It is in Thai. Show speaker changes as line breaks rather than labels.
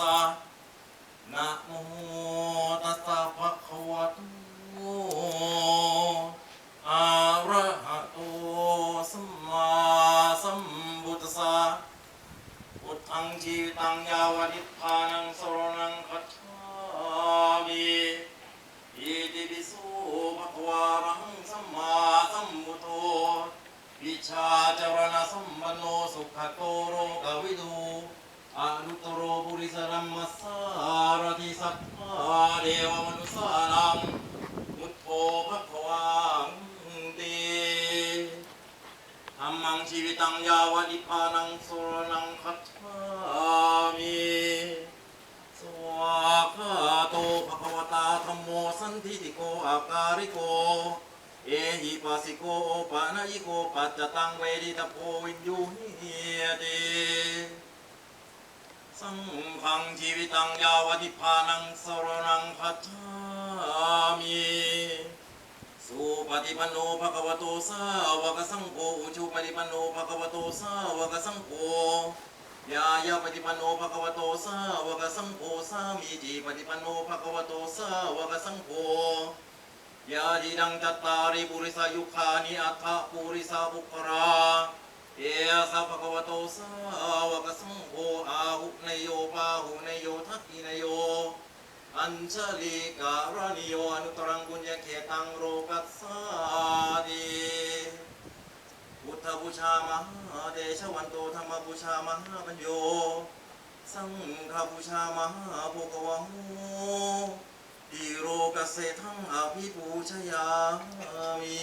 สะนะโมตัสสะภะคะวะโตอะระหะโตสัมมาสัมพุทธัสสะพุทธังจีตังยาวนิพพานังสรณังคัจฉามิอิติปิโสภะคะวะรังสัมมาสัมพุทโธวิชาจารณะสัมปันโนสุขะโตโรกวิทู ริสรัมมัสสารติสัทธาเดวมนุสารังมุตโธภควังตีธรรมังชีวิตังยาวนิพานังสุรนังคัตฉามิสวากาโตภควตาธรรมโมสันทิติโกอาการิโกเอหิปัสสิโกปานายิโกปัจจตังเวดิตาโพวินยูหิเต สังฆังชีวิตังยาวนิพพานังสรนังคัจฉามิสุปฏิปันโนภะควโตสาวกสังโฆอุชุปฏิปันโนภะควโตสาวกสังโฆยายาปฏิปันโนภะควโตสาวกสังโฆสามีจิปฏิปันโนภะควโตสาวกสังโฆยาดิดังจัตตาริปุริสายุคานิอัฏฐปุริสาบุคราเอสะภะควโตสา สังโฆอาหุนโยปาหุนโยทักขินโย อัญชลีการณิโยอนุตรังบุญญเขตังโรกัสสาดีพุทธบูชามหาเดชวันโตธรรมบูชามหาปัญโย สังฆบูชามหาภควะโหติโรกเสทังอภิปูชยามี